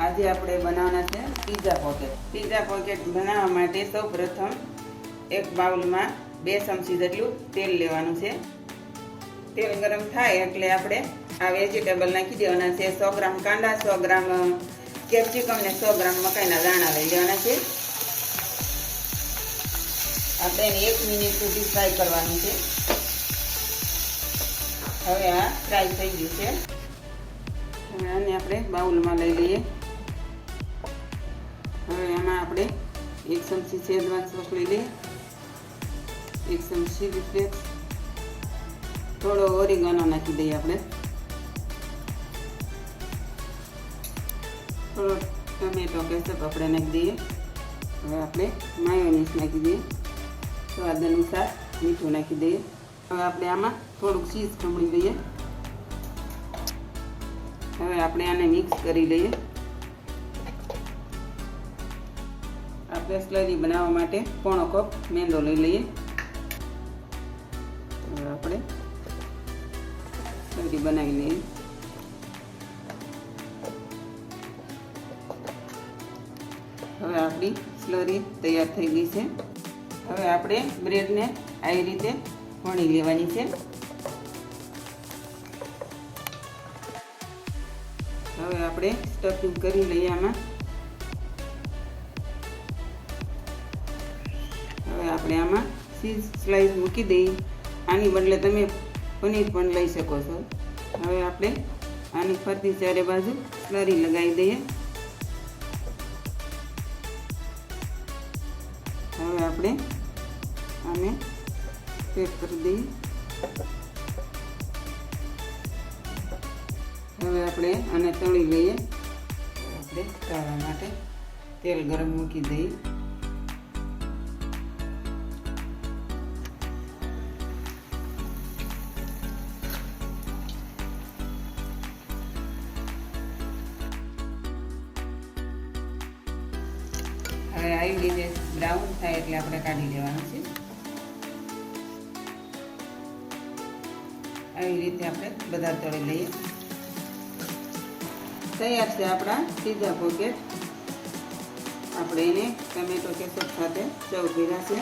આજે આપણે બનાવવાના છે પીઝા પોકેટ પીઝા પોકેટ બનાવવા માટે સૌ પ્રથમ એક બાઉલમાં બે ચમચી જેટલું તેલ લેવાનું છે. તેલ ગરમ થાય એટલે આપણે આ વેજીટેબલ નાખી દેવાના છે. સો ગ્રામ કાંદા, સો ગ્રામ કેપ્સિકમ ને સો ગ્રામ મકાઈના દાણા લઈ લેવાના છે. આપણે એને એક મિનિટ સુધી ફ્રાય કરવાનું છે. હવે આ ફ્રાય થઈ ગયું છે. હવે આને આપણે બાઉલમાં લઈ લઈએ. હવે એમાં આપણે એક ચમચી શેઝવાન સોસ લઈ લઈએ. એક ચમચી રિફ્લેક્સ થોડો ઓરિગાનો નાખી દઈએ આપણે. થોડો ટમેટો કેચપ આપણે નાખી દઈએ. હવે આપણે માયોનીસ નાખી દઈએ. સ્વાદ અનુસાર મીઠું નાખી દઈએ. હવે આપણે આમાં થોડુંક ચીઝ ખમણી દઈએ હવે આપણે આને મિક્સ કરી લઈએ. આપણે સ્લરી બનાવવા માટે પોણો કપ મેંદો લઈ લઈએ. હવે આપણે સ્લરી બનાવી લઈએ. હવે આપણી સ્લરી તૈયાર થઈ ગઈ છે. હવે આપણે બ્રેડને આવી રીતે વણી લેવાની છે. હવે આપણે સ્ટફિંગ કરી લઈએ આમાં. હવે આપણે આમાં ચીઝ સ્લાઈસ મૂકી દઈએ. આની બદલે તમે પનીર પણ લઈ શકો છો. હવે આપણે આની ફરતી ચારે બાજુ સ્લરી લગાવી દઈએ. હવે આપણે આને પેક કરી દઈએ. આપણે આને તળી લઈએ. આપણે તળવા માટે તેલ ગરમ મૂકી દઈએ. હવે આવી રીતે બ્રાઉન થાય એટલે આપણે કાઢી લેવાનું છે. આવી રીતે આપણે બધા તળી લઈએ. તૈયાર છે આપણા પીઝા પોકેટ આપણે એને ટમેટો કેસપ સાથે સર્વ કર્યા છે.